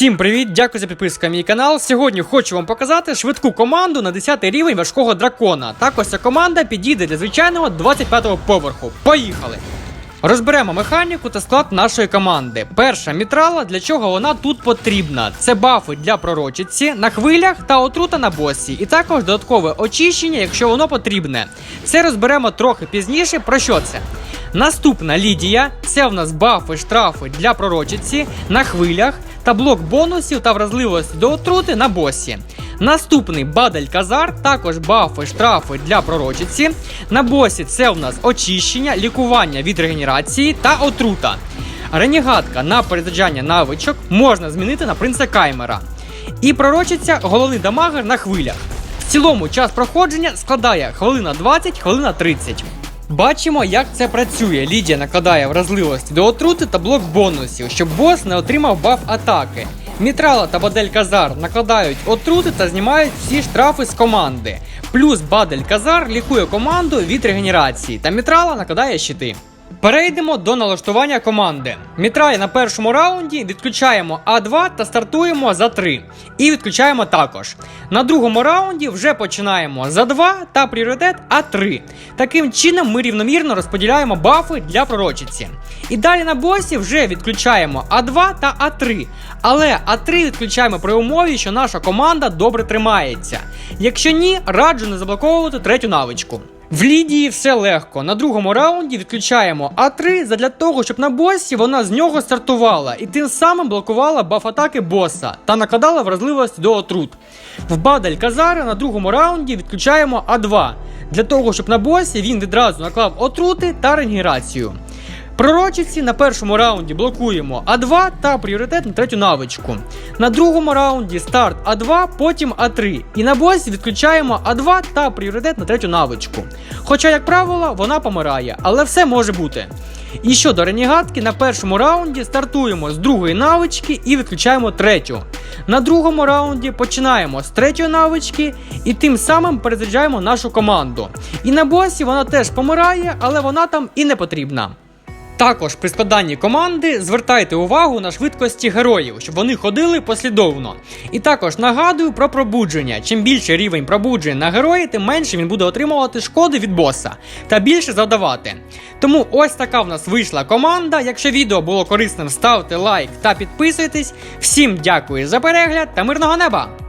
Всім привіт! Дякую за підписку на мій канал. Сьогодні хочу вам показати швидку команду на 10 рівень важкого дракона. Також ця команда підійде для звичайного 25-го поверху. Поїхали! Розберемо механіку та склад нашої команди. Перша мітрала, для чого вона тут потрібна. Це бафи для пророчиці на хвилях та отрута на босі, і також додаткове очищення, якщо воно потрібне. Це розберемо трохи пізніше. Про що це? Наступна Лідія це в нас бафи, штрафи для пророчиці на хвилях та блок бонусів та вразливості до отрути на босі. Наступний Бадель Казар, також бафи, штрафи для пророчиці. На босі це в нас очищення, лікування від регенерації та отрута. Ренігатка на перезаджання навичок можна змінити на принца Каймера. І пророчиця головний дамагер на хвилях. В цілому час проходження складає хвилина 20, хвилина 30. Бачимо, як це працює. Лідія накладає вразливості до отрути та блок бонусів, щоб бос не отримав баф атаки. Мітрала та Бадель Казар накладають отрути та знімають всі штрафи з команди. Плюс Бадель Казар лікує команду від регенерації, та Мітрала накладає щити. Перейдемо до налаштування команди. Мітралі на першому раунді відключаємо А2 та стартуємо за 3. І відключаємо також. На другому раунді вже починаємо за 2 та пріоритет А3. Таким чином ми рівномірно розподіляємо бафи для пророчиці. І далі на босі вже відключаємо А2 та А3. Але А3 відключаємо при умові, що наша команда добре тримається. Якщо ні, раджу не заблоковувати третю навичку. В Лідії все легко. На другому раунді відключаємо А3 задля того, щоб на босі вона з нього стартувала і тим самим блокувала баф атаки боса та накладала вразливості до отрут. В Бадель Казара на другому раунді відключаємо А2 для того, щоб на босі він відразу наклав отрути та регенерацію. Пророчиці на першому раунді блокуємо А2 та пріоритет на третю навичку. На другому раунді старт А2, потім А3. І на босі відключаємо А2 та пріоритет на третю навичку. Хоча, як правило, вона помирає, але все може бути. І щодо ренігатки, на першому раунді стартуємо з другої навички і відключаємо третю. На другому раунді починаємо з третьої навички і тим самим перезаряджаємо нашу команду. І на босі вона теж помирає, але вона там і не потрібна. Також при складанні команди звертайте увагу на швидкості героїв, щоб вони ходили послідовно. І також нагадую про пробудження. Чим більше рівень пробудження на герої, тим менше він буде отримувати шкоди від боса та більше завдавати. Тому ось така в нас вийшла команда. Якщо відео було корисним, ставте лайк та підписуйтесь. Всім дякую за перегляд та мирного неба!